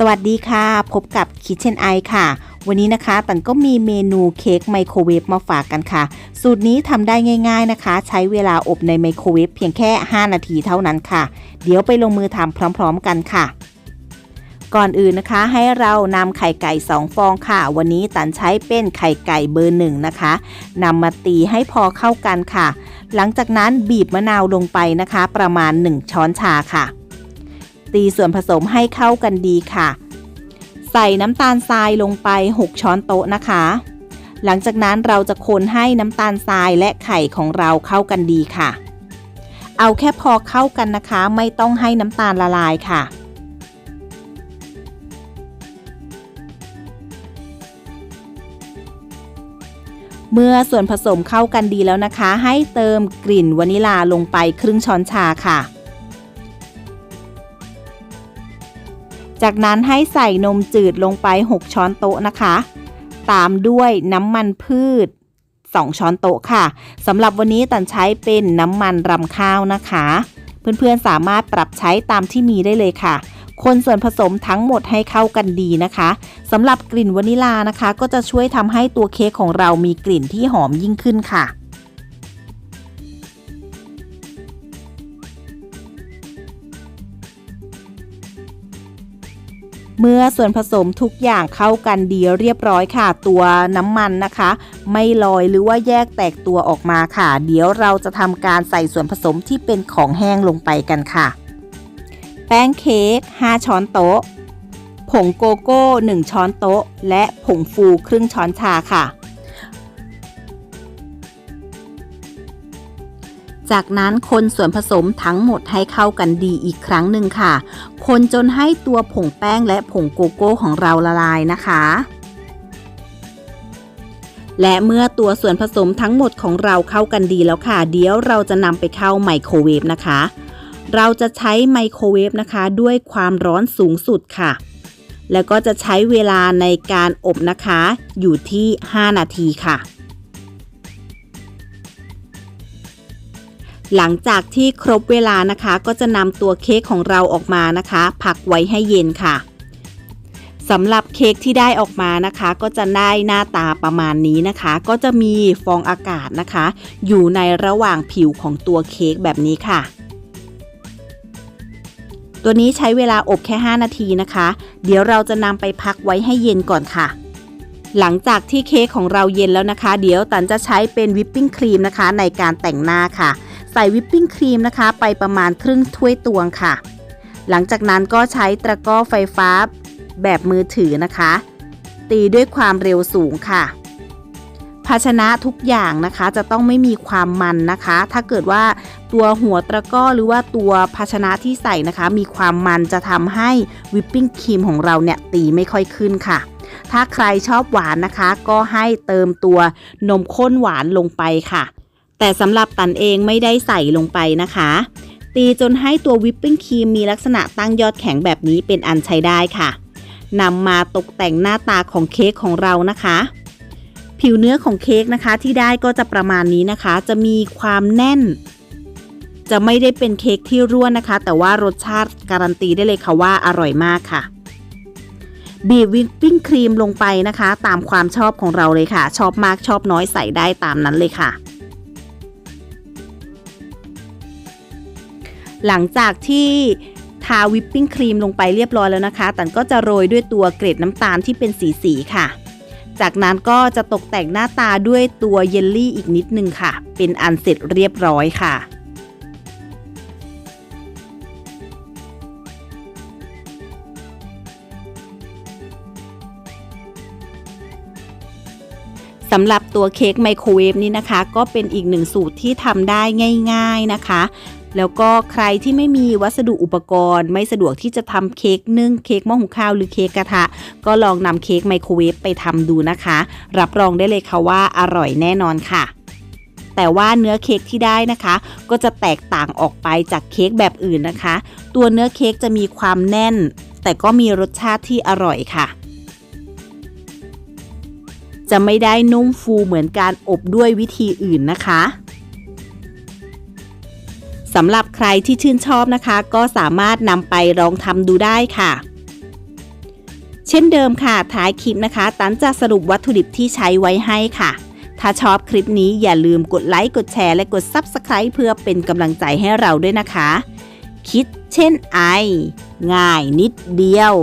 สวัสดีค่ะ พบกับ Kitchen Eye ค่ะ วันนี้นะคะตันก็มีเมนูเค้กไมโครเวฟมาฝากกันค่ะ สูตรนี้ทำได้ง่าย ๆนะคะ ใช้เวลาอบในไมโครเวฟเพียงแค่ 5 นาทีเท่านั้นค่ะ เดี๋ยวไปลงมือทำพร้อม ๆ กันค่ะ ก่อนอื่นนะคะให้เรานำไข่ไก่ 2 ฟองค่ะ วันนี้ตันใช้เป็นไข่ไก่เบอร์หนึ่งนะคะนำมาตีให้พอเข้ากันค่ะ หลังจากนั้นบีบมะนาวลงไปนะคะ ประมาณ 1 ช้อนชาค่ะ ตีส่วนผสมให้เข้ากันดีค่ะ ใส่น้ำตาลทรายลงไป 6 ช้อนโต๊ะนะคะ หลังจากนั้นเราจะคนให้น้ำตาลทรายและไข่ของเราเข้ากันดีค่ะ เอาแค่พอเข้ากันนะคะ ไม่ต้องให้น้ำตาลละลายค่ะเมื่อส่วนผสมเข้ากันดีแล้วนะคะ ให้เติมกลิ่นวานิลาลงไปครึ่งช้อนชาค่ะ จากนั้นให้ใส่นมจืดลงไป 6 ช้อนโต๊ะนะคะ ตามด้วยน้ำมันพืช 2 ช้อนโต๊ะค่ะสำหรับวันนี้ตันใช้เป็นน้ำมันรำข้าวนะคะ เพื่อนๆสามารถปรับใช้ตามที่มีได้เลยค่ะ คนส่วนผสมทั้งหมดให้เข้ากันดีนะคะสำหรับกลิ่นวานิลานะคะ ก็จะช่วยทำให้ตัวเค้กของเรามีกลิ่นที่หอมยิ่งขึ้นค่ะ เมื่อส่วนผสมทุกอย่างเข้ากันดีเรียบร้อยค่ะ ตัวน้ำมันนะคะ ไม่ลอยหรือว่าแยกแตกตัวออกมาค่ะ เดี๋ยวเราจะทำการใส่ส่วนผสมที่เป็นของแห้งลงไปกันค่ะ แป้งเค้ก5 ช้อนโต๊ะ ผงโกโก้ 1 ช้อนโต๊ะ และผงฟูครึ่งช้อนชาค่ะ จากนั้นคนส่วนผสมทั้งหมดให้เข้ากันดีอีกครั้งหนึ่งค่ะ คนจนให้ตัวผงแป้งและผงโกโก้ของเราละลายนะคะและเมื่อตัวส่วนผสมทั้งหมดของเราเข้ากันดีแล้วค่ะ เดี๋ยวเราจะนำไปเข้าไมโครเวฟนะคะ เราจะใช้ไมโครเวฟนะคะ ด้วยความร้อนสูงสุดค่ะ แล้วก็จะใช้เวลาในการอบนะคะ อยู่ที่ 5 นาทีค่ะ หลังจากที่ครบเวลานะคะ ก็จะนำตัวเค้กของเราออกมานะคะ พักไว้ให้เย็นค่ะสำหรับเค้กที่ได้ออกมานะคะ ก็จะได้หน้าตาประมาณนี้นะคะ ก็จะมีฟองอากาศนะคะ อยู่ในระหว่างผิวของตัวเค้กแบบนี้ค่ะ ตัวนี้ใช้เวลาอบแค่ 5 นาทีนะคะ เดี๋ยวเราจะนำไปพักไว้ให้เย็นก่อนค่ะ หลังจากที่เค้กของเราเย็นแล้วนะคะ เดี๋ยวตันจะใช้เป็นวิปปิ้งครีมนะคะ ในการแต่งหน้าค่ะ ส่วิปปิ้งครีมนะคะ ไปประมาณครึ่งถ้วยตวงค่ะ หลังจากนั้นก็ใช้ตะกร้อไฟฟ้าแบบมือถือนะคะ ตีด้วยความเร็วสูงค่ะ ภาชนะทุกอย่างนะคะจะต้องไม่มีความมันนะคะ ถ้าเกิดว่าตัวหัวตะกร้อหรือว่าตัวภาชนะที่ใส่นะคะ มีความมันจะทำให้วิปปิ้งครีมของเราเนี่ยตีไม่ค่อยขึ้นค่ะถ้าใครชอบหวานนะคะ ก็ให้เติมตัวนมข้นหวานลงไปค่ะ แต่สำหรับตันเองไม่ได้ใส่ลงไปนะคะ ตีจนให้ตัววิปปิ้งครีมมีลักษณะตั้งยอดแข็งแบบนี้เป็นอันใช้ได้ค่ะนำมาตกแต่งหน้าตาของเค้กของเรานะคะ ผิวเนื้อของเค้กนะคะที่ได้ก็จะประมาณนี้นะคะ จะมีความแน่น จะไม่ได้เป็นเค้กที่ร่วนนะคะ แต่ว่ารสชาติการันตีได้เลยค่ะว่าอร่อยมากค่ะบีบวิปปิ้งครีมลงไปนะคะ ตามความชอบของเราเลยค่ะ ชอบมากชอบน้อยใส่ได้ตามนั้นเลยค่ะ หลังจากที่ทาวิปปิ้งครีมลงไปเรียบร้อยแล้วนะคะ ตันก็จะโรยด้วยตัวเกล็ดน้ำตาลที่เป็นสีสีค่ะ จากนั้นก็จะตกแต่งหน้าตาด้วยตัวเยลลี่อีกนิดนึงค่ะ เป็นอันเสร็จเรียบร้อยค่ะสำหรับตัวเค้กไมโครเวฟนี้นะคะ ก็เป็นอีกหนึ่งสูตรที่ทำได้ง่าย ๆนะคะ แล้วก็ใครที่ไม่มีวัสดุอุปกรณ์ ไม่สะดวกที่จะทำเค้กนึ่งเค้กหม้อหุงข้าวหรือเค้กกระทะ ก็ลองนำเค้กไมโครเวฟไปทำดูนะคะ รับรองได้เลยค่ะว่าอร่อยแน่นอนค่ะแต่ว่าเนื้อเค้กที่ได้นะคะ ก็จะแตกต่างออกไปจากเค้กแบบอื่นนะคะ ตัวเนื้อเค้กจะมีความแน่น แต่ก็มีรสชาติที่อร่อยค่ะ จะไม่ได้นุ่มฟูเหมือนการอบด้วยวิธีอื่นนะคะ สำหรับใครที่ชื่นชอบนะคะ ก็สามารถนำไปลองทำดูได้ค่ะ เช่นเดิมค่ะ ท้ายคลิปนะคะ ตันจะสรุปวัตถุดิบที่ใช้ไว้ให้ค่ะ ถ้าชอบคลิปนี้อย่าลืมกดไลค์ กดแชร์ และกด Subscribe เพื่อเป็นกำลังใจให้เราด้วยนะคะ คิดเช่นไอ ง่ายนิดเดียว